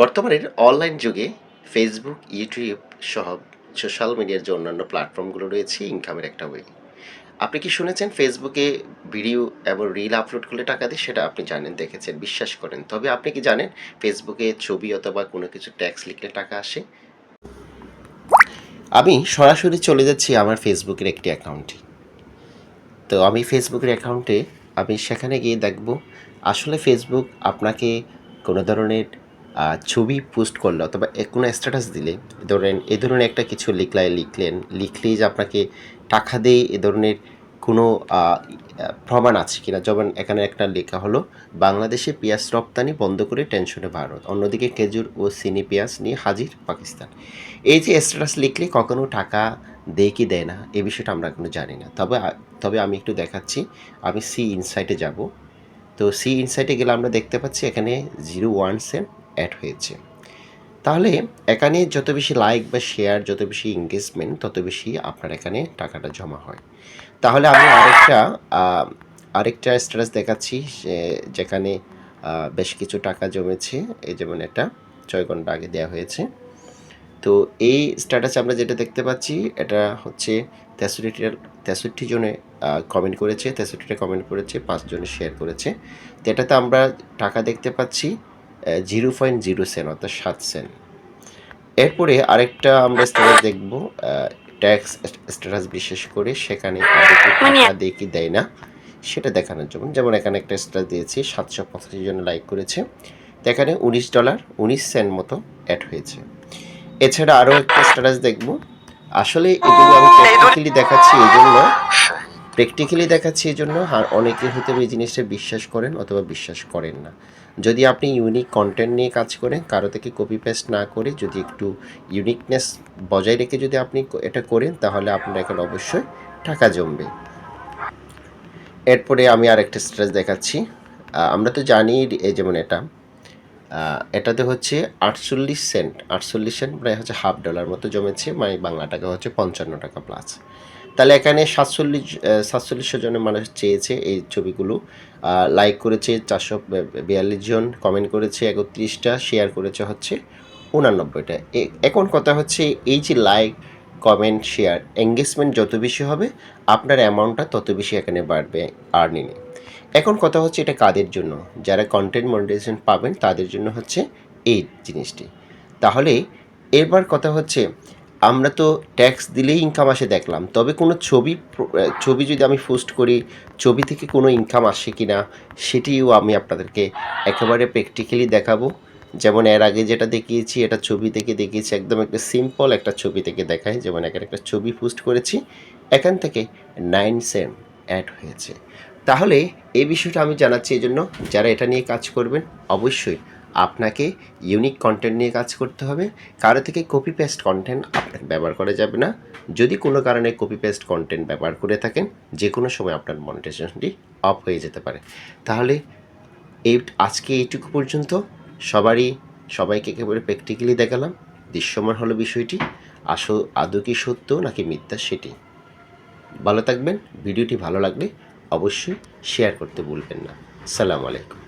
বর্তমানের অনলাইন যুগে Facebook YouTube সহ সোশ্যাল মিডিয়ার যে অন্যান্য প্ল্যাটফর্মগুলো রয়েছে ইনকামের একটা ওয়ে আপনি কি শুনেছেন ফেসবুকে ভিডিও এবং রিল আপলোড করলে টাকা দেয়? সেটা আপনি জানেন, দেখেছেন, বিশ্বাস করেন। তবে আপনি কি জানেন ফেসবুকে ছবি অথবা কোনো কিছু ট্যাক্স লিখলে টাকা আসে? আমি সরাসরি চলে যাচ্ছি আমার ফেসবুকের একটি অ্যাকাউন্টে তো আমি ফেসবুকের অ্যাকাউন্টে আমি সেখানে গিয়ে দেখব, আসলে ফেসবুক আপনাকে কোনো ধরনের ছবি পোস্ট করলে অথবা কোনো স্ট্যাটাস দিলে ধরেন এ ধরনের একটা কিছু লিখলাই, লিখলেন, লিখলেই যে আপনাকে টাকা দেয় এ ধরনের কোনো প্রমাণ আছে কিনা। যেমন এখানে একটা লেখা হলো, বাংলাদেশে পেঁয়াজ রপ্তানি বন্ধ করে টেনশনে ভারত। অন্যদিকে খেজুর ও চিনি পেঁয়াজ নিয়ে হাজির পাকিস্তান। এই যে স্ট্যাটাস লিখলে কখনো টাকা দেয় কি দেয় না, এ বিষয়টা আমরা এখনও জানি না। তবে তবে আমি একটু দেখাচ্ছি, আমি সি ইনসাইটে যাব। তো সি ইনসাইটে গেলে আমরা দেখতে পাচ্ছি এখানে জিরো ওয়ান সেন্ট অ্যাড হয়েছে। তাহলে এখানে যত বেশি লাইক বা শেয়ার যত বেশি এঙ্গেজমেন্ট তত বেশি আপনার এখানে টাকাটা জমা হয়। তাহলে আমি আরেকটা আরেকটা স্ট্যাটাস দেখাচ্ছি যেখানে বেশ কিছু টাকা জমেছে। এই যেমন এটা ছয় ঘণ্টা আগে দেওয়া হয়েছে। তো এই স্ট্যাটাসে আমরা যেটা দেখতে পাচ্ছি, এটা হচ্ছে তেষট্টিটা তেষট্টি জনে কমেন্ট করেছে, তেষট্টিটা কমেন্ট করেছে পাঁচজনে শেয়ার করেছে। তো এটাতে আমরা টাকা দেখতে পাচ্ছি। জিরো পয়েন্ট জিরো সেন অর্থাৎ সাত সেন এরপরে আরেকটা আমরা স্ট্যাটাস দেখব ট্যাক্স স্ট্যাটাস বিশেষ করে সেখানে দেয় কি দেয় না সেটা দেখানোর জন্য। যেমন এখানে একটা স্ট্যাটাস দিয়েছি সাতশো পঁচাশি জন লাইক করেছে। তো এখানে উনিশ ডলার উনিশ সেন্ট মতো অ্যাড হয়েছে। এছাড়া আরও একটা স্ট্যাটাস দেখব। আসলে এগুলো আমি প্র্যাকটিক্যালি দেখাচ্ছি এই জন্য। প্র্যাকটিক্যালি দেখাচ্ছি এই জন্য। আর অনেকে হয়তো এই জিনিসটা বিশ্বাস করেন অথবা বিশ্বাস করেন না। যদি আপনি ইউনিক কন্টেন্ট নিয়ে কাজ করেন, কারও থেকে কপি পেস্ট না করে যদি একটু ইউনিকনেস বজায় রেখে যদি আপনি এটা করেন, তাহলে আপনার এখানে অবশ্যই টাকা জমবে। এরপরে আমি আর একটা স্ট্রেস দেখাচ্ছি আমরা তো জানি এই যেমন এটা। এটাতে হচ্ছে আটচল্লিশ সেন্ট আটচল্লিশ সেন্ট প্রায় হচ্ছে হাফ ডলার মতো জমেছে মানে বাংলা টাকা হচ্ছে পঞ্চান্ন টাকা প্লাস তাহলে এখানে সাতচল্লিশ সাতচল্লিশশো জনের মানুষ চেয়েছে এই ছবিগুলো। লাইক করেছে চারশো বিয়াল্লিশ জন কমেন্ট করেছে একত্রিশটা শেয়ার করেছে হচ্ছে উনানব্বইটা। এখন কথা হচ্ছে এই যে লাইক কমেন্ট শেয়ার এঙ্গেজমেন্ট যত বেশি হবে, আপনার অ্যামাউন্টটা তত বেশি এখানে বাড়বে আর্নিংয়ে এখন কথা হচ্ছে এটা কাদের জন্য? যারা কন্টেন্ট মনিটাইজেশন পাবেন তাদের জন্য হচ্ছে এই জিনিসটি। তাহলে এবার কথা হচ্ছে আমরা তো ট্যাক্স দিলেই ইনকাম আসে দেখলাম। তবে কোনো ছবি ছবি যদি আমি পোস্ট করি, ছবি থেকে কোনো ইনকাম আসে কি না সেটিও আমি আপনাদেরকে একেবারে প্র্যাকটিক্যালি দেখাবো। যেমন এর আগে যেটা দেখিয়েছি, এটা ছবি থেকে দেখিয়েছি, একদম একটা সিম্পল একটা ছবি থেকে দেখায় যেমন এখানে একটা ছবি পোস্ট করেছি, এখান থেকে নাইন সেম অ্যাড হয়েছে। তাহলে এই বিষয়টা আমি জানাচ্ছি এই জন্য যারা এটা নিয়ে কাজ করবেন, অবশ্যই আপনাকে ইউনিক কন্টেন্ট নিয়ে কাজ করতে হবে। কারও থেকে কপি পেস্ট কন্টেন্ট ব্যবহার করা যাবে না। যদি কোনো কারণে কপি পেস্ট কন্টেন্ট ব্যবহার করে থাকেন যে কোনো সময় আপনার মনিটাইজেশনটি অফ হয়ে যেতে পারে। তাহলে এই আজকে এইটুকু পর্যন্ত। সবারই, সবাইকে একেবারে প্র্যাকটিক্যালি দেখালাম। দৃশ্যমান হলো বিষয়টি। আসো, আদৌ কি সত্য নাকি মিথ্যা সেটি। ভালো থাকবেন। ভিডিওটি ভালো লাগলে অবশ্যই শেয়ার করতে ভুলবেন না। সালাম আলাইকুম।